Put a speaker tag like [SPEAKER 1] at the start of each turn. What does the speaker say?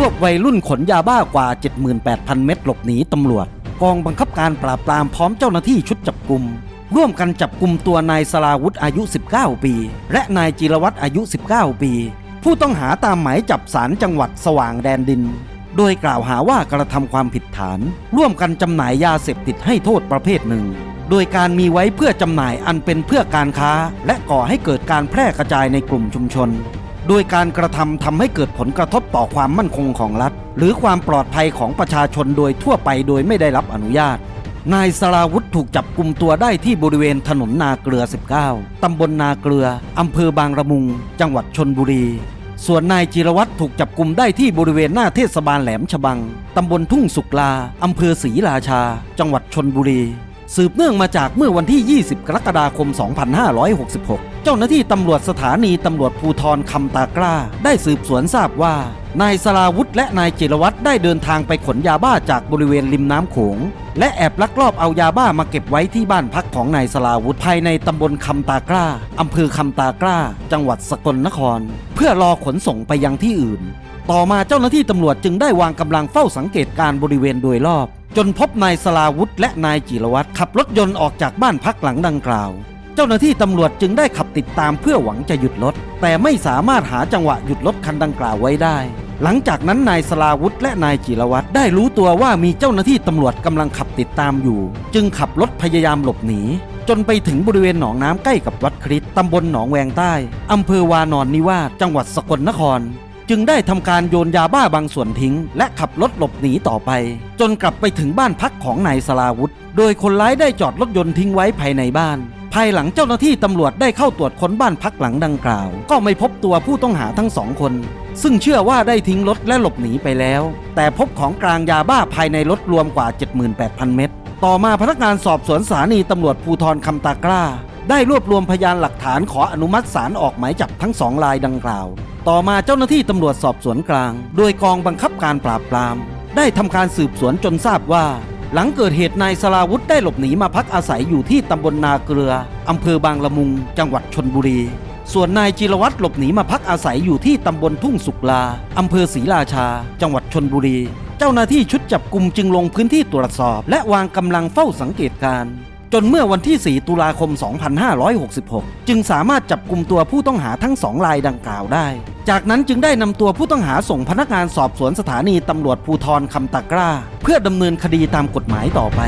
[SPEAKER 1] รวบวัยรุ่นขนยาบ้ากว่า 78,000 เม็ดหลบหนีตำรวจ กองบังคับการปราบปรามพร้อมเจ้าหน้าที่ชุดจับกลุ่มร่วมกันจับกลุ่มตัวนายสลาวุธอายุ 19 ปี และนายจิรวัตรอายุ 19 ปี ผู้ต้องหาตามหมายจับสารจังหวัดสว่างแดนดิน โดยกล่าวหาว่ากระทำความผิดฐาน ร่วมกันจำหน่ายยาเสพติดให้โทษประเภทหนึ่ง โดยการมีไว้เพื่อจำหน่ายอันเป็นเพื่อการค้า และก่อให้เกิดการแพร่กระจายในกลุ่มชุมชน โดยการกระทำทำให้เกิดผลกระทบต่อความมั่นคงของรัฐ หรือความปลอดภัยของประชาชนโดยทั่วไปโดยไม่ได้รับอนุญาต นายสราวุธถูกจับกลุ่มตัวได้ที่บริเวณถนนนาเกลือ 19 ตำบลนาเกลือ อำเภอบางละมุง จังหวัดชนบุรี ส่วนนายจิรวัตรถูกจับกลุ่มได้ที่บริเวณหน้าเทศบาลแหลมฉบัง ตำบลทุ่งสุกลา อำเภอศรีราชา จังหวัดชนบุรี สืบเนื่องมาจากเมื่อวันที่ 20 กรกฎาคม 2566 เจ้าหน้าที่ตำรวจสถานีตำรวจภูทรคำตากล้า ได้สืบสวนทราบว่านายสราวุธและนายจิรวัตรได้เดินทางไปขนยาบ้าจากบริเวณริมน้ำโขง และแอบลักลอบเอายาบ้ามาเก็บไว้ที่บ้านพักของนายสราวุธภายในตำบลคำตากล้าอำเภอคำตากล้า จังหวัดสกลนคร เพื่อรอขนส่งไปยังที่อื่น ต่อมาเจ้าหน้าที่ตำรวจจึงได้วางกำลังเฝ้าสังเกตการณ์บริเวณโดยรอบ จนพบนายสลาวุธและนายจิรวัตรขับรถยนต์ออกจากบ้านพักหลังดังกล่าว เจ้าหน้าที่ตำรวจจึงได้ขับติดตามเพื่อหวังจะหยุดรถ แต่ไม่สามารถหาจังหวะหยุดรถคันดังกล่าวไว้ได้ หลังจากนั้นนายสลาวุธและนายจิรวัตรได้รู้ตัวว่ามีเจ้าหน้าที่ตำรวจกำลังขับติดตามอยู่ จึงขับรถพยายามหลบหนีจนไปถึงบริเวณหนองน้ำใกล้กับวัดคริสต์ตำบลหนองแวงใต้อำเภอวานอนนิวาสจังหวัดสกลนคร จึงได้ทำการโยนยาบ้าบางส่วนทิ้ง และขับรถหลบหนีต่อไป จนกลับไปถึงบ้านพักของนายสลาวุธ โดยคนร้ายได้จอดรถยนต์ทิ้งไว้ภายในบ้านภายหลังเจ้าหน้าที่ตำรวจได้เข้าตรวจค้นบ้านพักหลังดังกล่าว ก็ไม่พบตัวผู้ต้องหาทั้งสองคน ซึ่งเชื่อว่าได้ทิ้งรถและหลบหนีไปแล้ว แต่พบของกลางยาบ้าภายในรถรวมกว่า 78,000 เม็ดต่อมาพนักงานสอบสวนสถานีตำรวจภูธรคำตากล้า ได้รวบรวมพยานหลักฐานขออนุมัติศาลออกหมายจับทั้งสองรายดังกล่าว ต่อมาเจ้าหน้าที่ตำรวจสอบสวนกลาง โดยกองบังคับการปราบปราม ได้ทำการสืบสวนจนทราบว่า หลังเกิดเหตุนายสลาวุธได้หลบหนีมาพักอาศัยอยู่ที่ตำบลนาเกลืออำเภอบางละมุง จังหวัดชนบุรี ส่วนนายจิรวัตรหลบหนีมาพักอาศัยอยู่ที่ตำบลทุ่งสุกลาอำเภอศรีราชา จังหวัดชนบุรี เจ้าหน้าที่ชุดจับกลุ่มจึงลงพื้นที่ตรวจสอบ และวางกำลังเฝ้าสังเกตการณ์ จนเมื่อวันที่ 4 ตุลาคม 2566 จึงสามารถจับกลุ่มตัวผู้ต้องหาทั้งสองรายดังกล่าวได้ จากนั้นจึงได้นำตัวผู้ต้องหาส่งพนักงานสอบสวนสถานีตำรวจภูธรคำตะกร้า เพื่อดำเนินคดีตามกฎหมายต่อไป